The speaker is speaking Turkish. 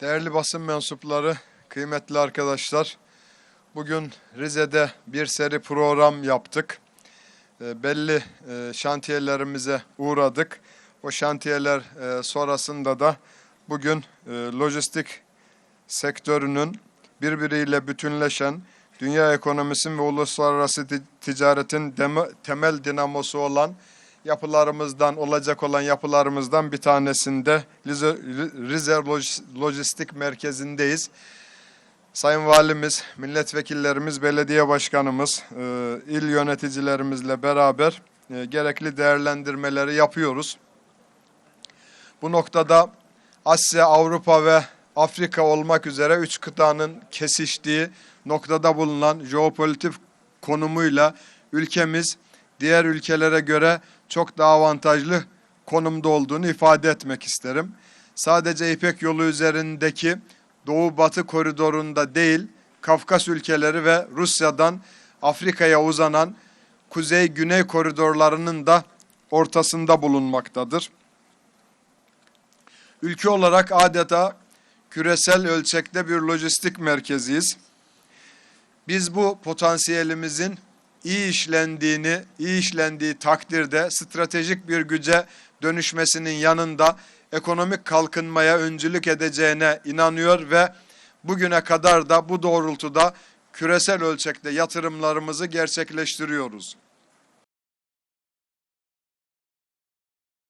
Değerli basın mensupları, kıymetli arkadaşlar. Bugün Rize'de bir seri program yaptık. E, belli e, şantiyelerimize uğradık. O şantiyeler e, sonrasında da bugün e, lojistik sektörünün birbiriyle bütünleşen dünya ekonomisinin ve uluslararası ti- ticaretin temel dinamosu olan yapılarımızdan olacak olan yapılarımızdan bir tanesinde Rize, Rize Loj- Lojistik Merkezi'ndeyiz. Sayın Valimiz, milletvekillerimiz, belediye başkanımız, e, il yöneticilerimizle beraber e, gerekli değerlendirmeleri yapıyoruz. Bu noktada Asya, Avrupa ve Afrika olmak üzere üç kıtanın kesiştiği noktada bulunan jeopolitik konumuyla ülkemiz diğer ülkelere göre çok daha avantajlı konumda olduğunu ifade etmek isterim. Sadece İpek yolu üzerindeki Doğu-Batı koridorunda değil, Kafkas ülkeleri ve Rusya'dan Afrika'ya uzanan Kuzey-Güney koridorlarının da ortasında bulunmaktadır. Ülke olarak adeta küresel ölçekte bir lojistik merkeziyiz. Biz bu potansiyelimizin iyi işlendiğini, iyi işlendiği takdirde stratejik bir güce dönüşmesinin yanında ekonomik kalkınmaya öncülük edeceğine inanıyor ve bugüne kadar da bu doğrultuda küresel ölçekte yatırımlarımızı gerçekleştiriyoruz.